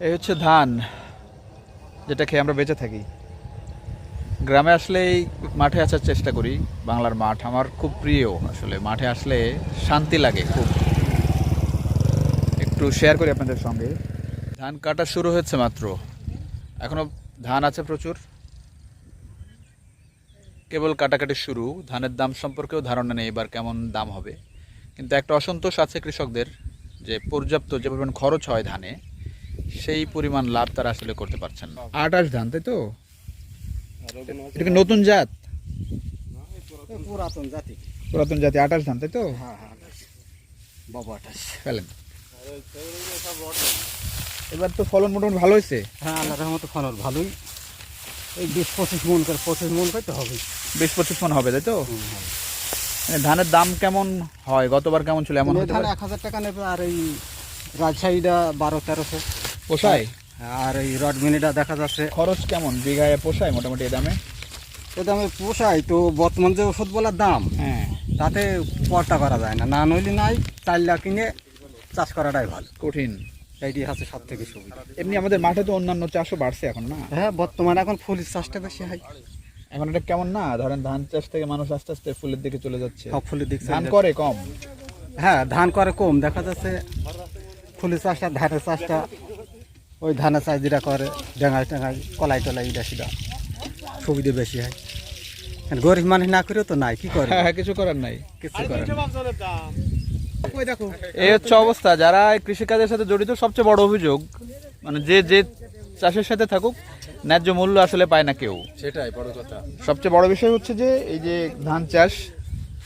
এই হচ্ছে ধান, যেটা খেয়ে আমরা বেঁচে থাকি। গ্রামে আসলেই মাঠে আসার চেষ্টা করি, বাংলার মাঠ আমার খুব প্রিয় আসলে। মাঠে আসলে শান্তি লাগে খুব। একটু শেয়ার করি আপনাদের সঙ্গে। ধান কাটা শুরু হয়েছে মাত্র। এখনও ধান আছে প্রচুর। কেবল কাটাকাটি শুরু। ধানের দাম সম্পর্কেও ধারণা নেই এবার কেমন দাম হবে। কিন্তু একটা অসন্তোষ আছে কৃষকদের, যে পর্যাপ্ত যে পরিমাণ খরচ হয় ধানে সেই পরিমাণ লাভ তারা আসলে করতে পারছেন না। আটাশ ধান তাই তো? এটা কি নতুন জাত? পুরাতন। জাতি। পুরাতন জাতি আটাশ ধান তাই তো? হ্যাঁ হ্যাঁ বাবা আঠাশ ফেলেন। এবার তো ফলন মোটামুটি ভালো হয়েছে? হ্যাঁ আল্লাহ রহমতে ফলন ভালোই। এই বিশ পঁচিশ মন করে পঁচিশ মন করে তো হবে। বিশ পঁচিশ মন হবে তাই তো? মানে ধানের দাম কেমন হয়? গতবার কেমন ছিল এমন ধান এক হাজার টাকা নেবে আর এই রাজশাহীটা বারো তেরোশো। পোষায়? আর এই রড রডমিনিটা দেখা যাচ্ছে। খরচ কেমন? বিঘায় পোষায় মোটামুটি এ দামে? এ দামে পোষায় তো বর্তমান যে ওষুধ বলার দাম হ্যাঁ। তাতে পর্টা করা যায় না? না নইলে নাই চার লাখ কিনে চাষ করাটাই ভালো। কঠিন। এইটি হচ্ছে সব থেকে সুবিধা। এমনি আমাদের মাঠে তো অন্যান্য চাষও বাড়ছে এখন না? হ্যাঁ বর্তমানে এখন ফুলের চাষটা বেশি হয়। এখন এটা কেমন না? ধরেন ধান চাষ থেকে মানুষ আস্তে আস্তে ফুলের দিকে চলে যাচ্ছে। সব ফুলের দিকে ধান করে কম। হ্যাঁ ধান করে কম। দেখা যাচ্ছে ফুলের চাষটা ধানের চাষটা ওই ধানের চাষ যেটা করে ডেঙ্গাই টেঙ্গাই কলাই টলাই এটা সেটা। সুবিধা বেশি হয়। গরিব মানুষ না করেও তো নাই কি করে? হ্যাঁ হ্যাঁ, কিছু করার নাই। কিছু করার এই হচ্ছে অবস্থা যারা এই কৃষিকাজের সাথে জড়িত সবচেয়ে বড় অভিযোগ মানে যে যে চাষের সাথে থাকুক ন্যায্য মূল্য আসলে পায় না কেউ। সেটাই বড় কথা। সবচেয়ে বড় বিষয় হচ্ছে যে এই যে ধান চাষ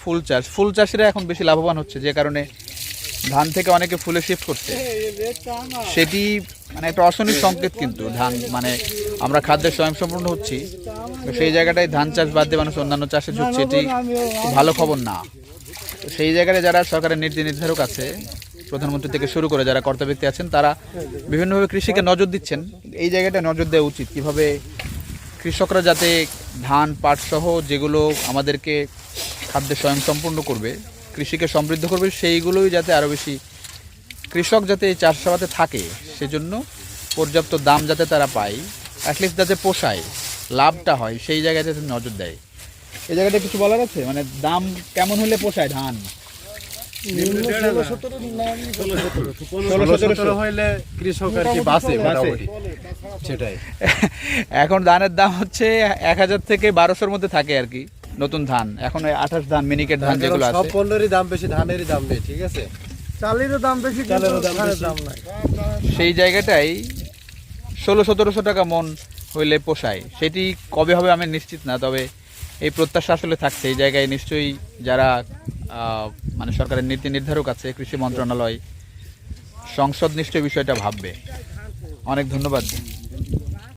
ফুল চাষ ফুল চাষিরা এখন বেশি লাভবান হচ্ছে যে কারণে ধান থেকে অনেকে ফুলে শিফট করছে। সেটি মানে একটা অশনির সংকেত কিন্তু ধান মানে আমরা খাদ্যে স্বয়ংসম্পূর্ণ হচ্ছি সেই জায়গাটায় ধান চাষ বাদ দিয়ে মানুষ অন্যান্য চাষে ঝুঁকছে, এটি ভালো খবর না। সেই জায়গায় যারা সরকারের নীতি নির্ধারক আছে, প্রধানমন্ত্রী থেকে শুরু করে যারা কর্তা ব্যক্তি আছেন, তারা বিভিন্নভাবে কৃষিকে নজর দিচ্ছেন। এই জায়গাটা নজর দেওয়া উচিত কীভাবে কৃষকরা যাতে ধান, পাট সহ যেগুলো আমাদেরকে খাদ্যে স্বয়ংসম্পূর্ণ করবে কৃষিকে সমৃদ্ধ করবে সেইগুলোই যাতে আরও বেশি কৃষক যাতে এই চাষাবাদে থাকে সেজন্য পর্যাপ্ত দাম যাতে তারা পায় অ্যাটলিস্ট যাতে পোষায় লাভটা হয় সেই জায়গায় যাতে নজর দেয়। এই জায়গাটা কিছু বলার আছে? মানে দাম কেমন হলে পোষায় ধান? এখন ধানের দাম হচ্ছে এক হাজার থেকে বারোশোর মধ্যে থাকে আর কি। নতুন ধান। এখন ওই আঠাশ ধান মিনিকেট ধান যেগুলো সব আছে। পণ্যেরই দাম বেশি ধানেরই দাম বেশি ঠিক আছে? চালেরও দাম বেশি চালেরও দাম দাম নাই। সেই জায়গাটাই ষোলো সতেরোশো টাকা মন হইলে পোষায়। সেটি কবে হবে আমি নিশ্চিত না তবে এই প্রত্যাশা আসলে থাকছে। এই জায়গায় নিশ্চয়ই যারা আহ, মানে সরকারের নীতি নির্ধারক আছে কৃষি মন্ত্রণালয় সংসদ নিশ্চয়ই বিষয়টা ভাববে। অনেক ধন্যবাদ।